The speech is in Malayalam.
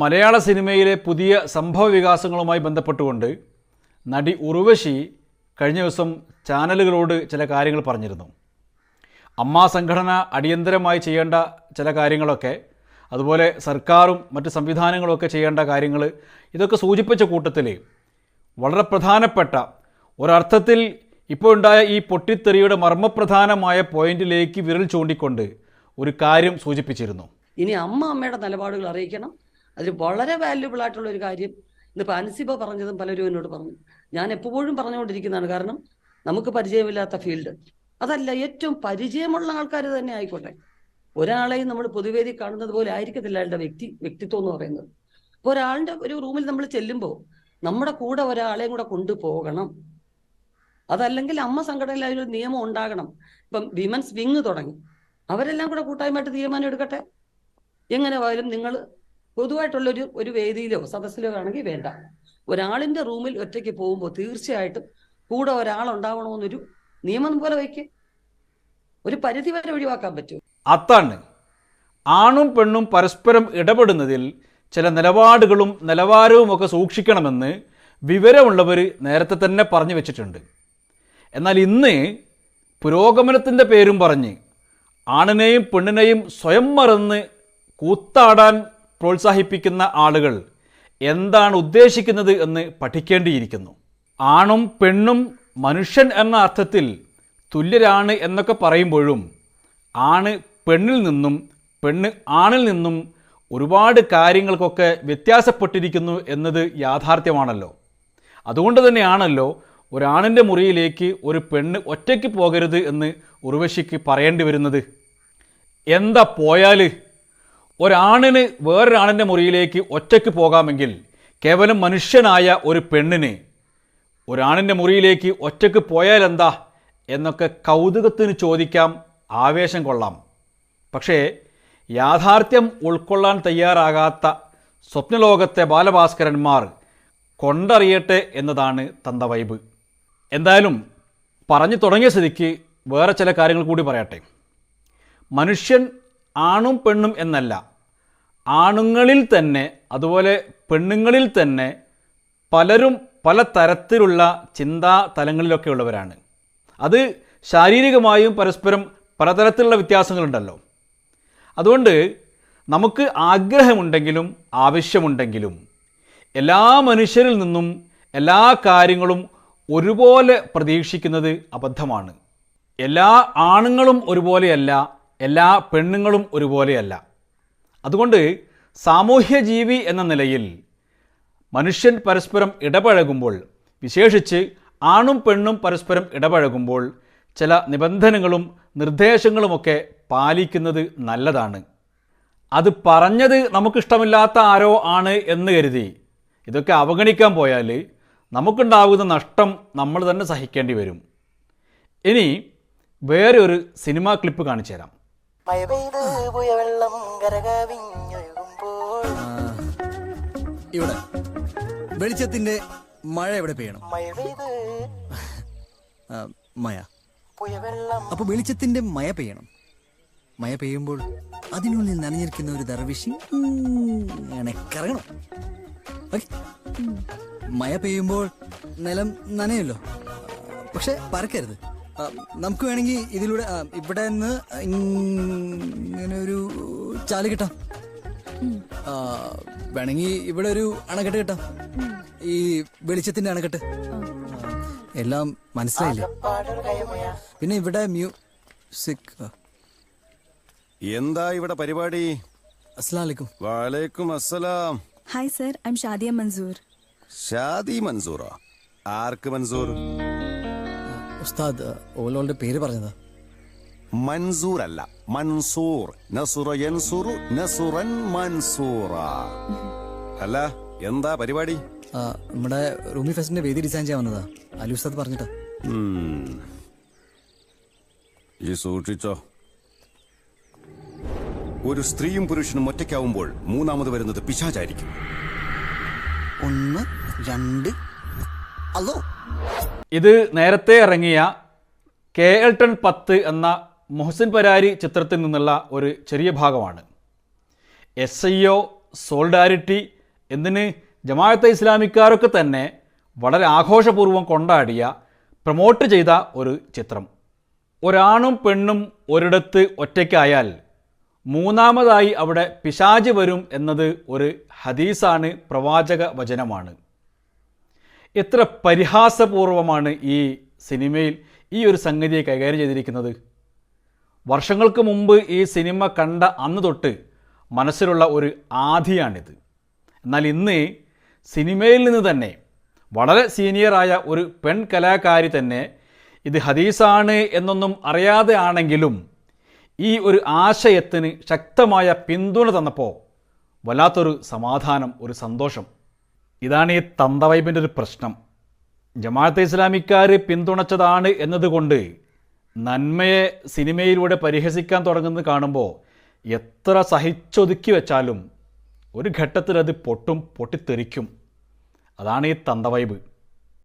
മലയാള സിനിമയിലെ പുതിയ സംഭവ വികാസങ്ങളുമായി ബന്ധപ്പെട്ടുകൊണ്ട് നടി ഉർവശി കഴിഞ്ഞ ദിവസം ചാനലുകളോട് ചില കാര്യങ്ങൾ പറഞ്ഞിരുന്നു. അമ്മ സംഘടന അടിയന്തരമായി ചെയ്യേണ്ട ചില കാര്യങ്ങളൊക്കെ അതുപോലെ സർക്കാരും മറ്റ് സംവിധാനങ്ങളൊക്കെ ചെയ്യേണ്ട കാര്യങ്ങൾ ഇതൊക്കെ സൂചിപ്പിച്ച കൂട്ടത്തിൽ വളരെ പ്രധാനപ്പെട്ട ഒരർത്ഥത്തിൽ ഇപ്പോൾ ഉണ്ടായ ഈ പൊട്ടിത്തെറിയുടെ മർമ്മപ്രധാനമായ പോയിന്റിലേക്ക് വിരൽ ചൂണ്ടിക്കൊണ്ട് ഒരു കാര്യം സൂചിപ്പിച്ചിരുന്നു. ഇനി അമ്മ അമ്മയുടെ നിലപാടുകൾ അറിയിക്കണം. അതിൽ വളരെ വാല്യുബിൾ ആയിട്ടുള്ള ഒരു കാര്യം ഇന്നിപ്പോൾ അൻസിബ പറഞ്ഞതും പലരും എന്നോട് പറഞ്ഞു. ഞാൻ എപ്പോഴും പറഞ്ഞുകൊണ്ടിരിക്കുന്നതാണ് കാരണം നമുക്ക് പരിചയമില്ലാത്ത ഫീൽഡ് അതല്ല ഏറ്റവും പരിചയമുള്ള ആൾക്കാർ തന്നെ ആയിക്കോട്ടെ. ഒരാളെയും നമ്മൾ പൊതുവേദി കാണുന്നത് പോലെ ആയിരിക്കത്തില്ല അയാളുടെ വ്യക്തി വ്യക്തിത്വം എന്ന് പറയുന്നത്. അപ്പോൾ ഒരാളുടെ ഒരു റൂമിൽ നമ്മൾ ചെല്ലുമ്പോൾ നമ്മുടെ കൂടെ ഒരാളെയും കൂടെ കൊണ്ടുപോകണം. അതല്ലെങ്കിൽ അമ്മ സംഘടനയിൽ ഒരു നിയമം ഉണ്ടാകണം. ഇപ്പം വിമൻസ് വിങ് തുടങ്ങി. അവരെല്ലാം കൂടെ കൂട്ടായ്മയായിട്ട് തീരുമാനം എടുക്കട്ടെ? എങ്ങനെ പോയാലും നിങ്ങൾ പൊതുവായിട്ടുള്ള ഒരു ഒരു വേദിയിലോ സദസ്സിലോ ആണെങ്കിൽ വേണ്ട. ഒരാളിന്റെ റൂമിൽ ഒറ്റയ്ക്ക് പോകുമ്പോൾ തീർച്ചയായിട്ടും കൂടെ ഒരാളുണ്ടാവണമെന്നൊരു നിയമം പോലെ വയ്ക്ക്. ഒരു പരിധി വരെ ഒഴിവാക്കാൻ പറ്റും. അത്താണ് ആണും പെണ്ണും പരസ്പരം ഇടപെടുന്നതിൽ ചില നിലപാടുകളും നിലവാരവും ഒക്കെ സൂക്ഷിക്കണമെന്ന് വിവരമുള്ളവർ നേരത്തെ തന്നെ പറഞ്ഞു വെച്ചിട്ടുണ്ട്. എന്നാൽ ഇന്ന് പുരോഗമനത്തിന്റെ പേരും പറഞ്ഞ് ആണിനെയും പെണ്ണിനെയും സ്വയം മറന്ന് കൂത്താടാൻ പ്രോത്സാഹിപ്പിക്കുന്ന ആളുകൾ എന്താണ് ഉദ്ദേശിക്കുന്നത് എന്ന് പഠിക്കേണ്ടിയിരിക്കുന്നു. ആണും പെണ്ണും മനുഷ്യൻ എന്ന അർത്ഥത്തിൽ തുല്യരാണ് എന്നൊക്കെ പറയുമ്പോഴും ആണ് പെണ്ണിൽ നിന്നും പെണ്ണ് ആണിൽ നിന്നും ഒരുപാട് കാര്യങ്ങൾക്കൊക്കെ വ്യത്യാസപ്പെട്ടിരിക്കുന്നു എന്നത് യാഥാർത്ഥ്യമാണല്ലോ. അതുകൊണ്ട് തന്നെയാണല്ലോ ഒരാണിന്റെ മുറിയിലേക്ക് ഒരു പെണ്ണ് ഒറ്റയ്ക്ക് പോകരുത് എന്ന് ഉർവശിക്ക് പറയേണ്ടി വരുന്നത്. എന്താ പോയാൽ ഒരാണിന് വേറൊരാണിന്റെ മുറിയിലേക്ക് ഒറ്റയ്ക്ക് പോകാമെങ്കിൽ കേവലം മനുഷ്യനായ ഒരു പെണ്ണിന് ഒരാണിന്റെ മുറിയിലേക്ക് ഒറ്റയ്ക്ക് പോയാൽ എന്താ എന്നൊക്കെ കൗതുകത്തിന് ചോദിക്കാം ആവേശം കൊള്ളാം. പക്ഷേ യാഥാർത്ഥ്യം ഉൾക്കൊള്ളാൻ തയ്യാറാകാത്ത സ്വപ്നലോകത്തെ ബാലഭാസ്കരന്മാർ കൊണ്ടറിയട്ടെ എന്നതാണ് തന്ത വൈബ്. എന്തായാലും പറഞ്ഞു തുടങ്ങിയ സ്ഥിതിക്ക് വേറെ ചില കാര്യങ്ങൾ കൂടി പറയട്ടെ. മനുഷ്യൻ ആണും പെണ്ണും എന്നല്ല. ആണുങ്ങളിൽ തന്നെ അതുപോലെ പെണ്ണുങ്ങളിൽ തന്നെ പലരും പല തരത്തിലുള്ള ചിന്താ തലങ്ങളിലൊക്കെ ഉള്ളവരാണ്. അത് ശാരീരികമായും പരസ്പരം പലതരത്തിലുള്ള വ്യത്യാസങ്ങളുണ്ടല്ലോ. അതുകൊണ്ട് നമുക്ക് ആഗ്രഹമുണ്ടെങ്കിലും ആവശ്യമുണ്ടെങ്കിലും എല്ലാ മനുഷ്യരിൽ നിന്നും എല്ലാ കാര്യങ്ങളും ഒരുപോലെ പ്രതീക്ഷിക്കുന്നത് അബദ്ധമാണ്. എല്ലാ ആണുങ്ങളും ഒരുപോലെയല്ല എല്ലാ പെണ്ണുങ്ങളും ഒരുപോലെയല്ല. അതുകൊണ്ട് സാമൂഹ്യ ജീവി എന്ന നിലയിൽ മനുഷ്യൻ പരസ്പരം ഇടപഴകുമ്പോൾ വിശേഷിച്ച് ആണും പെണ്ണും പരസ്പരം ഇടപഴകുമ്പോൾ ചില നിബന്ധനകളും നിർദ്ദേശങ്ങളുമൊക്കെ പാലിക്കുന്നത് നല്ലതാണ്. അത് പറഞ്ഞത് നമുക്കിഷ്ടമില്ലാത്ത ആരോ ആണ് എന്ന് കരുതി ഇതൊക്കെ അവഗണിക്കാൻ പോയാൽ നമുക്കുണ്ടാകുന്ന നഷ്ടം നമ്മൾ തന്നെ സഹിക്കേണ്ടി വരും. ഇനി വേറെ ഒരു സിനിമാ ക്ലിപ്പ് കാണിച്ചു തരാം മഴ പെയ്ത് പോയ വെള്ളം കരകവിഞ്ഞൊഴുകുമ്പോൾ ഇവിടെ. വെളിച്ചത്തിന്റെ മഴ എവിടെ പെയ്യണം? മഴ പെയ്ത് ആ, മഴ. പോയ വെള്ളം അപ്പൊ വെളിച്ചത്തിന്റെ മഴ പെയ്യണം. മഴ പെയ്യുമ്പോൾ അതിനുള്ളിൽ നനഞ്ഞിരിക്കുന്ന ഒരു ദർവിഷി ഇങ്ങനെ കറങ്ങണം. ഓക്കേ? മഴ പെയ്യുമ്പോൾ നിലം നനയല്ലോ. പക്ഷെ പറക്കരുത്. നമുക്ക് വേണമെങ്കിൽ ഇതിലൂടെ ഇവിടെ നിന്ന് ഇങ്ങനെ ഒരു ചാൽ കിട്ടാം. ആ, വേണമെങ്കിൽ ഇവിടെ ഒരു അണക്കെട്ട് കിട്ടാം. ഈ വെളിച്ചത്തിന്റെ അണക്കെട്ട്. എല്ലാം മനസ്സിലായില്ലേ? പിന്നെ ഇവിടെ മ്യൂസിക് എന്താ ഇവിടെ പരിപാടി? വാലേക്കും അസ്സലാം. Hi sir I'm Shadiya Mansoor Shadi മൻസൂറോ? ആർക്ക് മൻസൂർ? ഉസ്താദ് ഓലോളുടെ പേര് പറഞ്ഞതാ. മൻസൂർ അല്ല മൻസൂർ. നസുറ യൻസുറു നസുറൻ മൻസൂറ. അല്ല എന്താ പരിപാടി? ആ, നമ്മുടെ റൂമി ഫെസ്റ്റിന്റെ വേദി ഡിസൈൻ ചെയ്യാൻ വന്നതാ. അലി ഉസ്താദ് പറഞ്ഞിട്ടാ. ഉം. ഈ സൂക്ഷിച്ചോ. ഒരു സ്ത്രീയും പുരുഷനും ഒറ്റയ്ക്കാവുമ്പോൾ മൂന്നാമത് വരുന്നത് പിശാചായിരിക്കും. ഒന്ന് രണ്ട് അല്ലോ ഇത് നേരത്തെ ഇറങ്ങിയ കെ എൽ ടൺ പത്ത് എന്ന മുഹസിൻ പരാരി ചിത്രത്തിൽ നിന്നുള്ള ഒരു ചെറിയ ഭാഗമാണ്. എസ് ഐ ഒ സോൾഡാരിറ്റി എന്തിന് ജമാഅത്തെ ഇസ്ലാമിക്കാരൊക്കെ തന്നെ വളരെ ആഘോഷപൂർവം കൊണ്ടാടിയ പ്രൊമോട്ട് ചെയ്ത ഒരു ചിത്രം. ഒരാണും പെണ്ണും ഒരിടത്ത് ഒറ്റയ്ക്കായാൽ മൂന്നാമതായി അവിടെ പിശാജ് വരും എന്നത് ഒരു ഹദീസാണ് പ്രവാചക വചനമാണ്. എത്ര പരിഹാസപൂർവമാണ് ഈ സിനിമയിൽ ഈ ഒരു സംഗതിയെ കൈകാര്യം ചെയ്തിരിക്കുന്നത്? വർഷങ്ങൾക്ക് മുമ്പ് ഈ സിനിമ കണ്ട അന്ന് തൊട്ട് മനസ്സിലുള്ള ഒരു ആധിയാണിത്. എന്നാൽ ഇന്ന് സിനിമയിൽ നിന്ന് തന്നെ വളരെ സീനിയറായ ഒരു പെൺ കലാകാരി തന്നെ ഇത് ഹദീസാണ് എന്നൊന്നും അറിയാതെ ആണെങ്കിലും ഈ ഒരു ആശയത്തിന് ശക്തമായ പിന്തുണ തന്നപ്പോൾ വല്ലാത്തൊരു സമാധാനം ഒരു സന്തോഷം. ഇതാണ് ഈ തന്തവൈബിന്റെ ഒരു പ്രശ്നം. ജമാഅത്തെ ഇസ്ലാമിക്കാർ പിന്തുണച്ചതാണ് എന്നതുകൊണ്ട് നന്മയെ സിനിമയിലൂടെ പരിഹസിക്കാൻ തുടങ്ങുന്നത് കാണുമ്പോൾ എത്ര സഹിച്ചൊതുക്കി വെച്ചാലും ഒരു ഘട്ടത്തിൽ അത് പൊട്ടും പൊട്ടിത്തെറിക്കും. അതാണ് ഈ തന്തവൈബ്.